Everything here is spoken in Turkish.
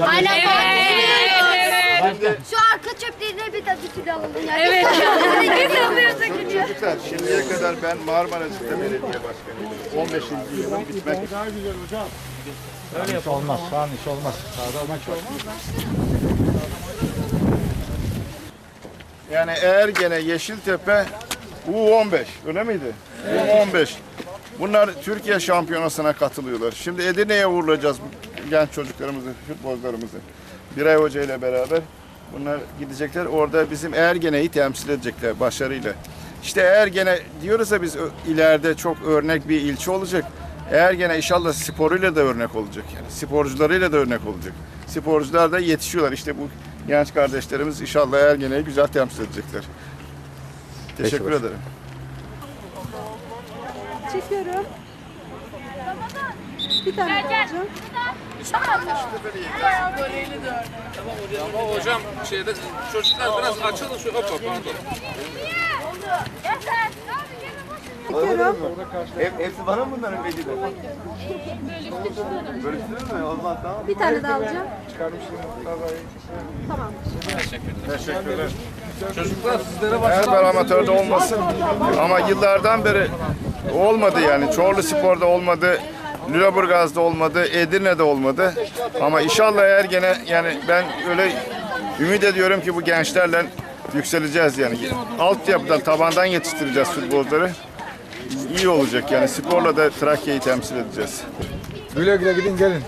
Hala Şu arka çöplerine bir de bir kilo alalım ya. Evet. Alıyorsak. Çocuklar şimdiye kadar ben Marmara'da belediye başkanıydım. 15. yılım bitmek Hiç olmaz. Şu an hiç olmaz. Sağda maç olmaz. Yani eğer gene Yeşiltepe U15 öyle miydi? U15. Bunlar Türkiye şampiyonasına katılıyorlar. Şimdi Edirne'ye uğurlayacağız bu genç çocuklarımızı, futbolcularımızı. Biray Hoca ile beraber. Bunlar gidecekler. Orada bizim Ergene'yi temsil edecekler başarıyla. İşte Ergene diyoruz ya biz ileride çok örnek bir ilçe olacak. Ergene inşallah sporuyla da örnek olacak yani. Sporcularıyla da örnek olacak. Sporcular da yetişiyorlar. İşte bu genç kardeşlerimiz inşallah Ergene'yi güzel temsil edecekler. Teşekkür ederim. Çekiyorum. Bir tane daha alacağım. Ama hocam şeyde çocuklar biraz açılın şu hop hop pardon. Çekiyorum. hepsi bana mı bunların velileri? Bölüştürür mü? Olmaz tamam. Bir tane daha alacağım. Teşekkürler. Çocuklar sizlere Her bir amatörde olmasın ama yıllardan beri olmadı yani. Çorlu Spor'da olmadı, Lüleburgaz'da olmadı, Edirne'de olmadı. Ama inşallah eğer gene yani ben öyle ümit ediyorum ki bu gençlerle yükseleceğiz yani. Altyapıdan, tabandan yetiştireceğiz futbolcuları. İyi olacak yani sporla da Trakya'yı temsil edeceğiz. Güle güle gidin gelin.